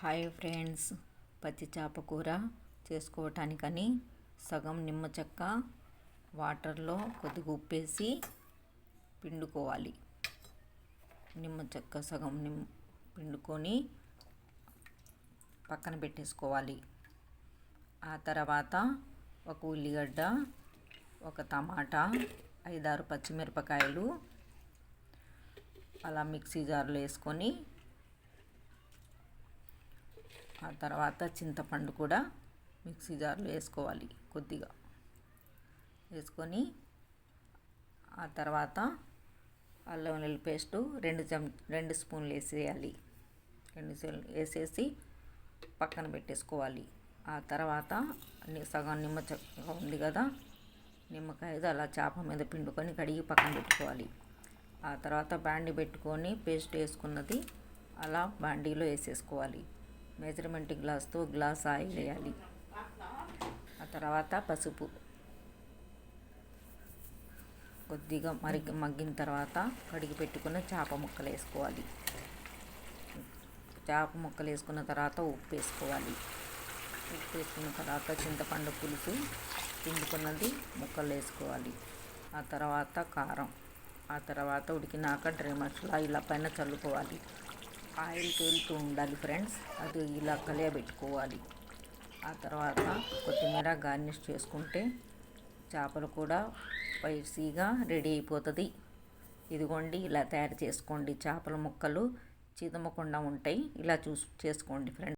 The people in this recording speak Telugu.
హాయ్ ఫ్రెండ్స్ పచ్చి చేప కూర చేసుకోవటానికని సగం నిమ్మ చెక్క వాటర్లో కొద్దిగా ఉప్పేసి పిండుకోవాలి. నిమ్మ చెక్క సగం నిమ్ పిండుకొని పక్కన పెట్టేసుకోవాలి. ఆ తర్వాత ఒక ఉల్లిగడ్డ ఒక టమాటా ఐదారు పచ్చిమిరపకాయలు అలా మిక్సీ జార్లో వేసుకొని ఆ తర్వాత చింతపండు కూడా మిక్సీ జార్లో వేసుకోవాలి కొద్దిగా. వేసుకొని ఆ తర్వాత అల్లం వెల్లుల్లి పేస్టు రెండు చెం రెండు స్పూన్లు వేసేయాలి. రెండు స్పూన్లు వేసేసి పక్కన పెట్టేసుకోవాలి. ఆ తర్వాత సగం నిమ్మ ఉంది కదా నిమ్మకాయ అలా చేప మీద పిండుకొని కడిగి పక్కన పెట్టుకోవాలి. ఆ తర్వాత బాండి పెట్టుకొని పేస్ట్ వేసుకున్నది అలా బాండీలో వేసేసుకోవాలి. మెజర్మెంట్ గ్లాస్తో గ్లాస్ ఆయిల్ వేయాలి. ఆ తర్వాత పసుపు. కొద్దిగా మరి మగ్గిన తర్వాత కడిగి పెట్టుకున్న చేప ముక్కలు వేసుకోవాలి. చేప ముక్కలు వేసుకున్న తర్వాత ఉప్పు వేసుకోవాలి. ఉప్పు వేసుకున్న తర్వాత చింతపండు పులుసు పిండుకున్నది ముక్కలు వేసుకోవాలి. ఆ తర్వాత కారం. ఆ తర్వాత ఉడికినాక డ్రై మసాలా ఇలా పైన చల్లుకోవాలి. ఆయిల్ తేలుతూ ఉండాలి ఫ్రెండ్స్. అది ఇలా కలియబెట్టుకోవాలి. ఆ తర్వాత కొత్తిమీర గార్నిష్ చేసుకుంటే చేపలు కూడా స్పైసీగా రెడీ అయిపోతుంది. ఇదిగోండి ఇలా తయారు చేసుకోండి. చేపల ముక్కలు చిదమకుండా ఉంటాయి. ఇలా చూసి చేసుకోండి ఫ్రెండ్స్.